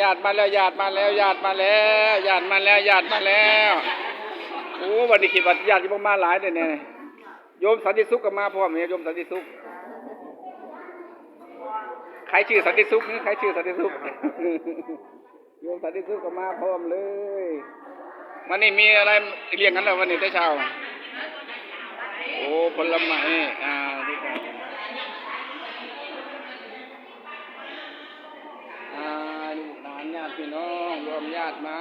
ญาติมาแล้วญาติมาแล้วญาติมาแล้วญาติมาแล้วญาติมาแล้วโอ้วันนี้คิดว่าญาติที่มาหลายเลยเนี่ยโยมสันติสุขก็มาพร้อมเนี่ยโยมสันติสุขใครชื่อสันติสุขนี่ใครชื่อสันติสุขโยมสันติสุขก็มาพร้อมเลยวันนี้มีอะไรเลี้ยงกันแล้ววันนี้แต่เช้าโอ้ผลไม้อ่าดีครับอ่า พี่น้องรวมญาติมา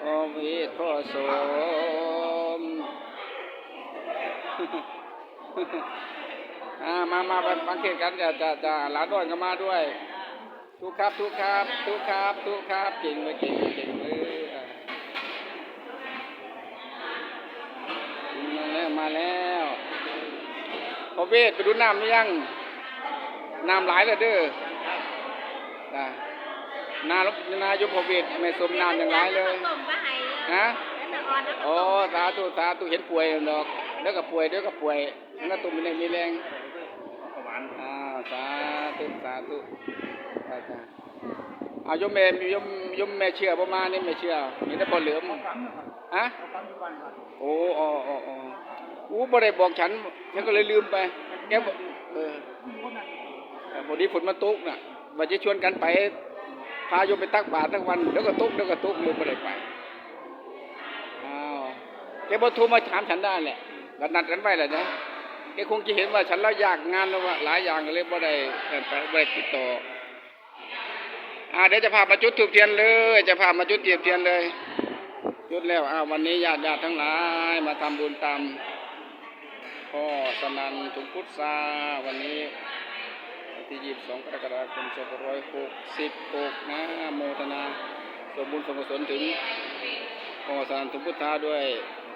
โอวิทพ่อสมามามาฟังเทศกันจะจะจะหลานด้วยก็มาด้วย ทุกครับ ทุกครับ ทุกครับ ทุกครับเก่งเลยเก่งเลยเก่งเลยมาแล้วมาแล้ว พอเวทไปดูน้ำหรือยัง น้ำหลายเลยเด้อนะนาลบนายุพเวทไม่สมน้ำอย่างไรเลยต้มก็ให้ฮะแล้วแต่อ่อนแล้วก็โอ้สาธุสาธุเห็นป่วยดอกแล้วก็ป่วยเดี๋ยวก็ป่วยแล้วก็ตุ่มมีแรงมีแรงอ้าวสาธุสาธุอาจารย์ เอายมแม่ยมยมแม่เชื่อประมาณนี้ไม่เชื่อมีแต่บ่เหลือมฮะโอ้อ๋ออ๋ออ๋ออู้บ่ได้บอกฉัน ฉันก็เลยลืมไป แกบอกเออแต่พอดีฝนมาตกน่ะว่าจะชวนกันไป พาโยมไปตักบาตรทั้งวันเดี๋ยวก็ตกเดี๋ยวก็ตกเลยบ่ได้ไปอ้าวแกบอโทรมาถามฉันได้แหละก็นัดกันไว้แหละนะแกคงจะเห็นว่าฉันแล้วยากงานแล้วว่าหลายอย่างเลยบ่ได้เอิ่นไปบ่ได้ติดต่อ อ่าเดี๋ยวจะพามาจุดถูกเทียนเลย จะพามาจุดเทียนเทียนเลย จุดแล้วอ้าววันนี้ญาติญาติทั้งหลายมาทำบุญตามพ่อสนันถุงพุทธาวันนี้วันที่ยี่สิบสองกรกฎาคมสองพันร้อยหกสิบหกนะโมทนาสมบุญสมกุศลถึงขอสารทุกพุทธาด้วย